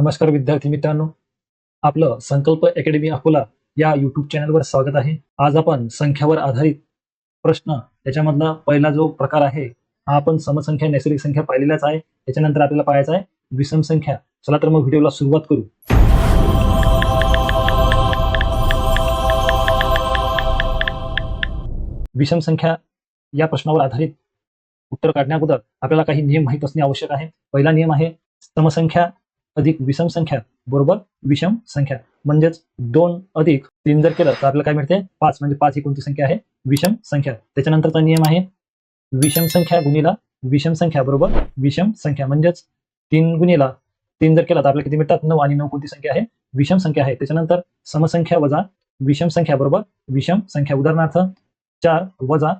नमस्कार विद्यार्थी मित्रांनो. आपलं संकल्प अकॅडमी अकोला या युट्यूब चॅनलवर स्वागत आहे. आज आपण संख्यावर आधारित प्रश्न त्याच्यामधला पहिला जो प्रकार आहे हा आपण समसंख्या नैसर्गिक संख्या पाहिलेलाच आहे. त्याच्यानंतर आपल्याला पाहायचा आहे विषम संख्या. चला तर मग व्हिडिओला सुरुवात करू. विषम संख्या या प्रश्नावर आधारित उत्तर काढण्याअगोदर आपल्याला काही नियम माहीत असणे आवश्यक आहे. पहिला नियम आहे समसंख्या अधिक विषम संख्या बरोबर? विषम संख्या. म्हणजेच दोन अधिक तीन जर केलं तर आपल्याला काय मिळते? पाच. म्हणजे पाच ही कोणती संख्या आहे? विषम संख्या. त्याच्यानंतरचा नियम आहे विषम संख्या गुणिला विषम संख्या बरोबर? विषम संख्या. म्हणजेच तीन गुणिला तीन जर केला तर आपल्याला किती मिळतात? नऊ. आणि नऊ कोणती संख्या आहे? विषम संख्या आहे. त्याच्यानंतर समसंख्या वजा विषम संख्या बरोबर? विषम संख्या. उदाहरणार्थ चार वजा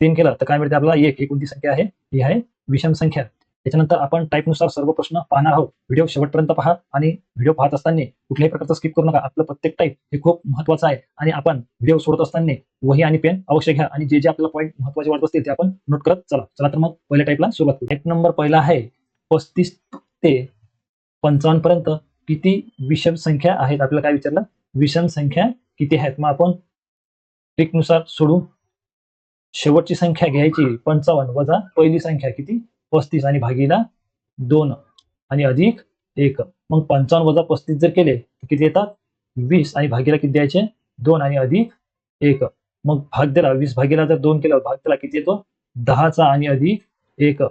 तीन केलं तर काय मिळते आपल्याला? एक. ही कोणती संख्या आहे? ही आहे विषम संख्या. त्याच्यानंतर आपण टाईपनुसार सर्व प्रश्न पाहणार आहोत. व्हिडिओ शेवटपर्यंत पहा आणि व्हिडिओ पाहत असताना कुठल्याही प्रकारचं स्किप करू नका. आपलं प्रत्येक टाईप हे खूप महत्वाचं आहे आणि आपण व्हिडिओ सोडत असताना वही आणि पेन अवश्य घ्या आणि जे जे आपल्याला पॉईंट महत्त्वाचे वाटत असतील ते आपण नोट करत चला. चला तर मग पहिल्या टाईपला सुरुवात करू. टाईप नंबर पहिला आहे पस्तीस ते पंचावन्न पर्यंत किती विषम संख्या आहेत? आपल्याला काय विचारलं? विषम संख्या किती आहेत? मग आपण ट्रिकनुसार सोडू शेवटची संख्या घ्यायची. पंचावन्न वजा पहिली संख्या किती? पस्तीस आणि भागीला दोन आणि अधिक एक. मग पंचावन्न वजा पस्तीस जर केले तर किती येतात? वीस. आणि भागीला किती द्यायचे? दोन आणि अधिक एक. मग भाग दिला वीस भागीला जर दोन केलं भाग दिला किती येतो? दहाचा आणि अधिक एक.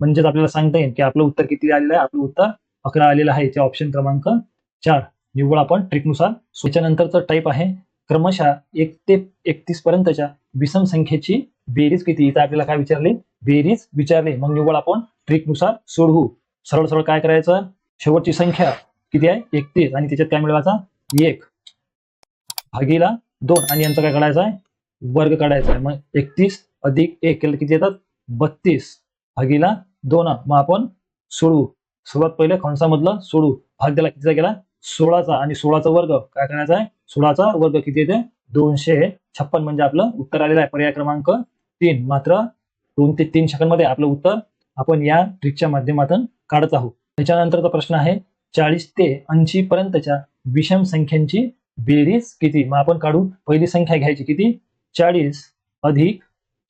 म्हणजेच आपल्याला सांगता येईल की आपलं उत्तर किती आलेलं आहे? आपलं उत्तर अकरा आलेलं आहे. याचे ऑप्शन क्रमांक चार. निव्वळ आपण ट्रिकनुसार त्याच्यानंतरचं टाईप आहे. क्रमशः एक ते एकतीस पर्यंतच्या विषम संख्येची बेरीज किती? इथं आपल्याला काय विचारले? बेरीज विचारले. मग निव्वळ आपण ट्रिकनुसार सोडवू. सरळ सरळ काय करायचं? शेवटची संख्या किती आहे? एकतीस. आणि त्याच्यात काय मिळवायचा? एक. भागीला दोन. आणि यांचा काय काढायचा आहे? वर्ग काढायचा आहे. मग एकतीस अधिक एक. केलं किती येतात? बत्तीस. भागीला दोन. मग आपण सोडवू. सर्वात पहिले कंसामधलं सोडू भाग द्याला कितीचा गेला? सोळाचा. आणि सोळाचा वर्ग काय करायचा आहे? सोळाचा वर्ग किती येते? दोनशे छप्पन म्हणजे आपलं उत्तर आलेलं आहे. पर्याय क्रमांक तीन. मात्र दोन ते तीन सेकंदमध्ये आपलं उत्तर आपण या ट्रिकच्या माध्यमातून काढत आहोत. त्याच्यानंतरचा प्रश्न आहे चाळीस ते ऐंशी पर्यंतच्या विषम संख्यांची बेरीज किती? मग आपण काढू पहिली संख्या घ्यायची किती? चाळीस अधिक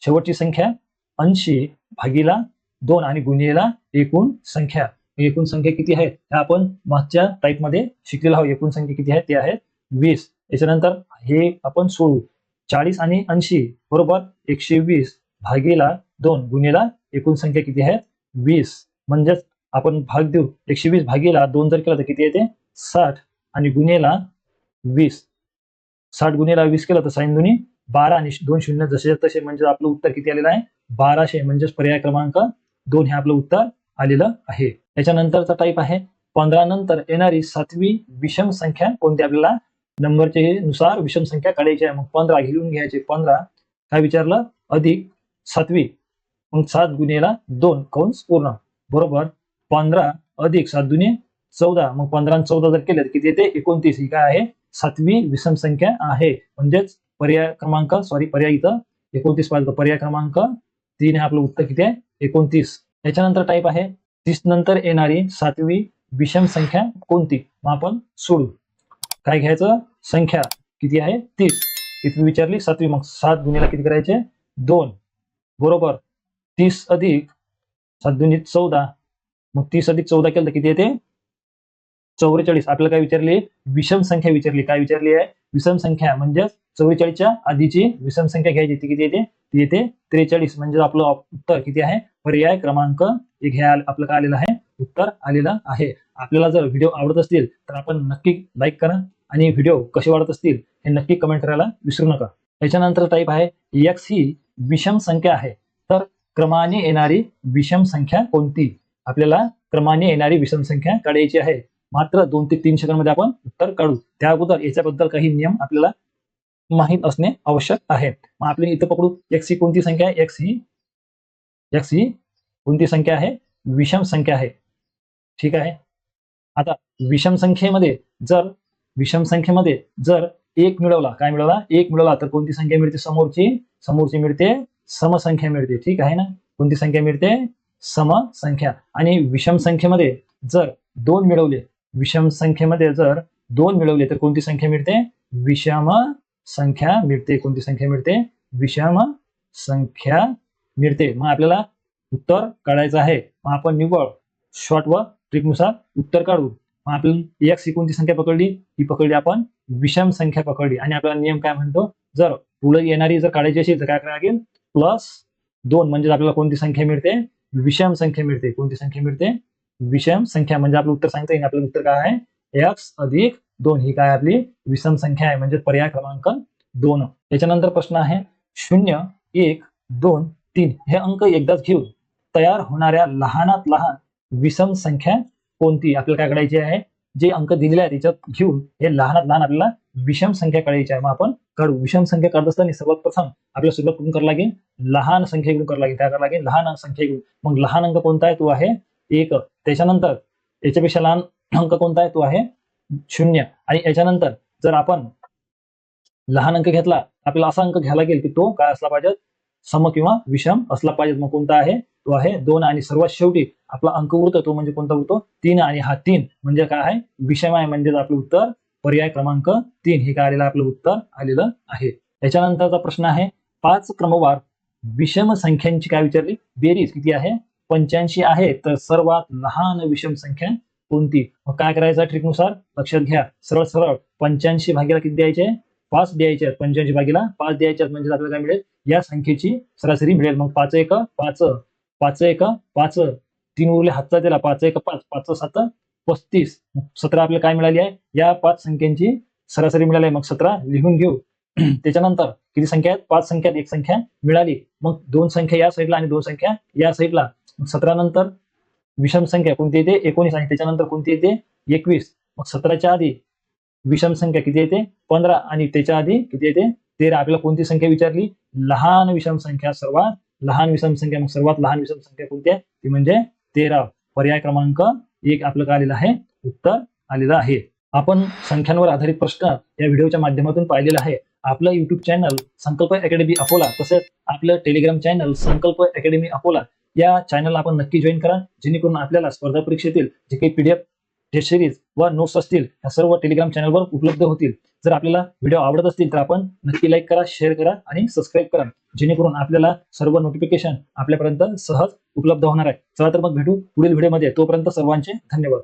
शेवटची संख्या ऐंशी भागीला दोन आणि गुन्हेला एकूण संख्या. एकूण संख्या किती आहे ह्या आपण मागच्या टाईपमध्ये शिकलेलो आहोत. एकूण संख्या किती आहे ते आहेत वीस. याच्यानंतर हे आपण सोडू. चाळीस आणि ऐंशी बरोबर एकशे वीस भागीला दोन गुन्हेला एकूण संख्या किती आहे? वीस. म्हणजेच आपण भाग देऊ. एकशे वीस भागीला दोन जर केलं तर किती येते? साठ. आणि गुन्हेला वीस. साठ गुन्हेला वीस केलं तर साईन दोन्ही बारा आणि दोन शून्य जसे तसे म्हणजे आपलं उत्तर किती आलेलं आहे? बाराशे. म्हणजेच पर्याय क्रमांक दोन हे आपलं उत्तर आलेलं आहे. त्याच्यानंतरचा टाईप आहे पंधरा. नंतर येणारी सातवी विषम संख्या कोणती आपल्याला? नंबरचे हे नुसार विषम संख्या काढायची आहे. मग पंधरा घेऊन घ्यायचे. पंधरा काय विचारलं? अधिक सातवी. मग सात गुन्हेला दोन कंस पूर्ण. बरोबर? पंधरा अधिक सात दुने चौदा. मग पंधरा आणि चौदा जर केले तर किती येते? एकोणतीस. ही काय आहे? सातवी विषम संख्या आहे. म्हणजेच पर्याय क्रमांक सॉरी पर्याय इथं एकोणतीस पाहिजे पर्याय क्रमांक तीन हे आपलं उत्तर किती आहे? एकोणतीस. त्याच्यानंतर टाईप आहे. तीस नंतर येणारी सातवी विषम संख्या कोणती? मग आपण सोडू. काय घ्यायचं? संख्या किती आहे? तीस. किती विचारली सातवी मग सात गुन्हेला किती करायचे? दोन. बरोबर. तीस अधिक सात दुनी चौदा. मग तीस अधिक चौदा केलं तर किती येते? चौवेचाळीस आपल्याला काय विचारली? विषम संख्या विचारली. काय विचारली आहे? विषम संख्या म्हणजे चौवेचाळीसच्या आधीची विषम संख्या घ्यायची. ती किती येते? ती येते त्रेचाळीस. म्हणजे आपलं उत्तर किती आहे? पर्याय क्रमांक एक हे आपलं काय आलेलं आहे. उत्तर आलेलं आहे. आपल्याला जर व्हिडिओ आवडत असतील तर आपण नक्की लाईक करा आणि व्हिडिओ कसे वाढत असतील हे नक्की कमेंट करायला विसरू नका. त्याच्यानंतर टाईप आहे एक्स ही विषम संख्या आहे. तर क्रमाने येणारी विषम संख्या कोणती? आपल्याला क्रमाने येणारी विषम संख्या काढायची आहे. मात्र दोन ते तीन सेकंडमध्ये आपण उत्तर काढू. त्या अगोदर याच्याबद्दल काही नियम आपल्याला माहीत असणे आवश्यक आहे. मग आपल्या इथं पकडू. एक्स ही कोणती संख्या आहे? एक्स ही एक्स ही कोणती संख्या आहे? विषम संख्या आहे. ठीक आहे? आता विषम संख्येमध्ये जर विषम संख्येमध्ये जर एक मिळवला काय मिळवला? एक मिळवला तर कोणती संख्या मिळते? समोरची समोरची मिळते समसंख्या मिळते. ठीक आहे ना? कोणती संख्या मिळते? समसंख्या. आणि विषम संख्येमध्ये जर दोन मिळवले विषम संख्येमध्ये जर दोन मिळवले तर कोणती संख्या मिळते? विषम संख्या मिळते. कोणती संख्या मिळते? विषम संख्या मिळते. मग आपल्याला उत्तर काढायचं आहे. मग आपण निव्वळ शॉर्ट व ट्रिकनुसार उत्तर काढू. मग आपल्याला एक्स ही कोणती संख्या पकडली ही पकडली आपण विषम संख्या पकडली. आणि आपला नियम काय म्हणतो? जर पुढे येणारी जर काढायची असेल तर काय करावं लागेल? प्लस दोन म्हणजे आपल्याला कोणती संख्या मिळते? विषम संख्या मिळते. कोणती संख्या मिळते? विषम संख्या. म्हणजे आपलं उत्तर सांगता येईल. आपलं उत्तर काय आहे? एक्स अधिक दोन. ही काय आपली विषम संख्या आहे. म्हणजे पर्याय क्रमांक दोन. त्याच्यानंतर प्रश्न आहे शून्य एक दोन तीन. हे अंक एकदाच घेऊन तयार होणाऱ्या लहानात लहान विषम संख्या कोणती आपल्याला काय करायची आहे? जे अंक दिलेले आहे त्याच्यात घेऊन हे लहानात लहान आपल्याला विषम संख्या काढायची आहे. मग आपण काढू. विषम संख्या काढत असताना सर्वात प्रथम आपल्याला सुरुवात करून करावं लागेल? लहान संख्या घेऊन करावं लागेल. काय करावं लागेल? लहान संख्या घेऊन. मग लहान अंक कोणता आहे? तो आहे एक. त्याच्यानंतर याच्यापेक्षा लहान अंक कोणता आहे? तो आहे शून्य. आणि याच्यानंतर जर आपण लहान अंक घेतला आपल्याला असा अंक घ्यायला लागेल की तो काय असला पाहिजे? सम किंवा विषम असला पाहिजे. मग कोणता आहे? तो आहे दोन आणि सर्वात शेवटी आपला अंक उरतो तो म्हणजे कोणता उरतो? तीन आणि हा तीन. म्हणजे काय आहे? विषम आहे म्हणजे आपलं उत्तर. पर्याय क्रमांक तीन. हे काय आलेलं आपलं उत्तर आलेलं आहे. त्याच्यानंतरचा प्रश्न आहे पाच क्रमवार विषम संख्यांची काय विचारली? बेरीज किती आहे? पंच्याऐंशी आहे. तर सर्वात लहान विषम संख्या कोणती? मग काय करायचं ट्रिकनुसार लक्षात घ्या. सरळ सरळ. पंच्याऐंशी भागीला किती द्यायचे? पाच द्यायचे आहेत. पंच्याऐंशी भागीला पाच द्यायचे आहेत. म्हणजे आपल्याला काय मिळेल? या संख्येची सरासरी मिळेल. मग पाच एक पाच पाच एक पाच. तीन उरले हातचा त्याला पाच एक पाच. पाच सात पस्तीस. मग सतरा आपल्याला काय मिळाली आहे? या पाच संख्यांची सरासरी मिळाली आहे. मग सतरा लिहून घेऊ. त्याच्यानंतर किती संख्या आहेत? पाच संख्यात एक संख्या मिळाली. मग दोन संख्या या साईडला आणि दोन संख्या या साईडला मग सतरा नंतर विषम संख्या कोणती येते? एकोणीस आणि त्याच्यानंतर कोणती येते? एकवीस. मग सतराच्या आधी विषम संख्या किती येते? पंधरा आणि त्याच्या आधी किती येते? तेरा आपल्याला कोणती संख्या विचारली? लहान विषम संख्या सर्वात लहान विषम संख्या मग सर्वात लहान विषम संख्या कोणती आहे? ती म्हणजे तेरा. पर्याय क्रमांक एक आपलं काय आलेलं आहे? उत्तर आलेलं आहे. आपण संख्यांवर आधारित प्रश्न या व्हिडिओच्या माध्यमातून पाहिलेला आहे. आपलं YouTube channel Sankalp Academy Akola तसेच आपलं Telegram channel Sankalp Academy Akola या चॅनलला आपण नक्की जॉईन करा. जेणेकरून आपल्याला स्पर्धा परीक्षेतील जे काही पीडीएफ टेस्ट सिरीज व नोट्स असतील या सर्व टेलिग्राम चॅनलवर उपलब्ध होतील. जर आपल्याला व्हिडिओ आवडत असतील तर आपण नक्की लाईक करा शेअर करा आणि सबस्क्राईब करा. जेणेकरून आपल्याला सर्व नोटिफिकेशन आपल्यापर्यंत सहज उपलब्ध होणार आहे. चला तर मग भेटू पुढील व्हिडिओमध्ये तोपर्यंत सर्वांचे धन्यवाद.